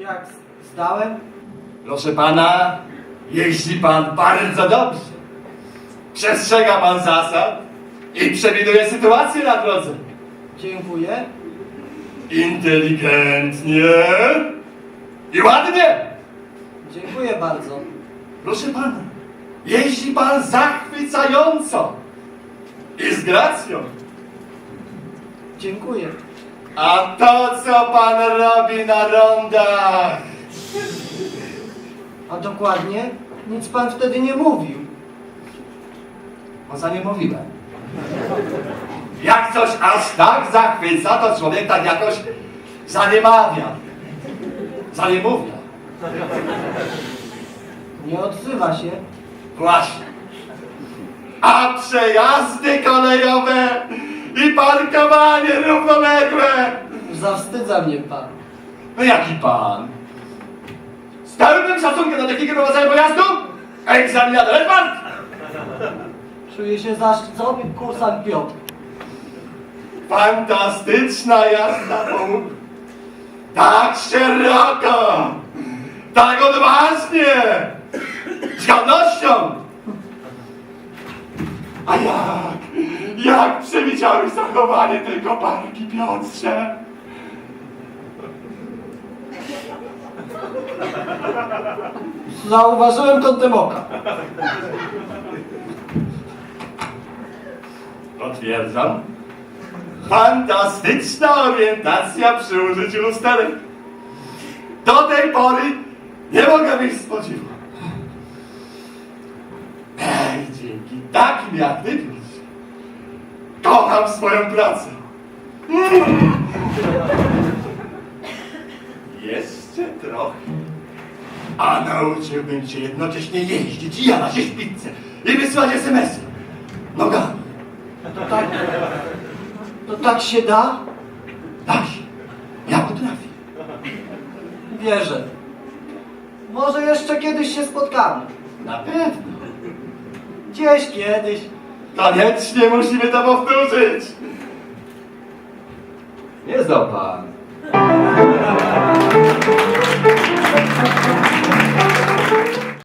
jak zdałem? Proszę pana, jeździ pan bardzo dobrze. Przestrzega pan zasad i przewiduje sytuację na drodze. Dziękuję. Inteligentnie i ładnie. Dziękuję bardzo. Proszę pana, jeździ pan zachwycająco i z gracją. Dziękuję. A to, co pan robi na rondach, A dokładnie? Nic pan wtedy nie mówił. poza nie mówiłem. Jak coś aż tak zachwyca, to człowiek tak jakoś zaniemawia. Zaniemówia. Nie odzywa się. Właśnie. A przejazdy kolejowe i parkowanie równoległe. Zawstydza mnie pan. No jaki pan? Z pełnym szacunkiem do techniki prowadzenia pojazdu? Egzaminator Edward! Czuję się zaszczycony kursant Piotr. Fantastyczna jazda po. Tak szeroko! Tak odważnie! Z godnością! A jak? Jak przewidziałeś zachowanie tej koparki, Piotrze? Zauważyłem kątem oka. Potwierdzam. Fantastyczna orientacja przy użyciu lusterek. Do tej pory nie mogę być spodziewał. Ej, dzięki takim jak ty, kocham swoją pracę. Mm. Jeszcze trochę. A nauczyłbym cię jednocześnie jeździć i jadać jeść pizzę i wysyłać SMS-y. Nogami. To tak... To tak się da? Da się. Ja potrafię. Wierzę. Może jeszcze kiedyś się spotkamy. Na pewno. Gdzieś kiedyś. Koniecznie musimy to powtórzyć. Nie zdał pan.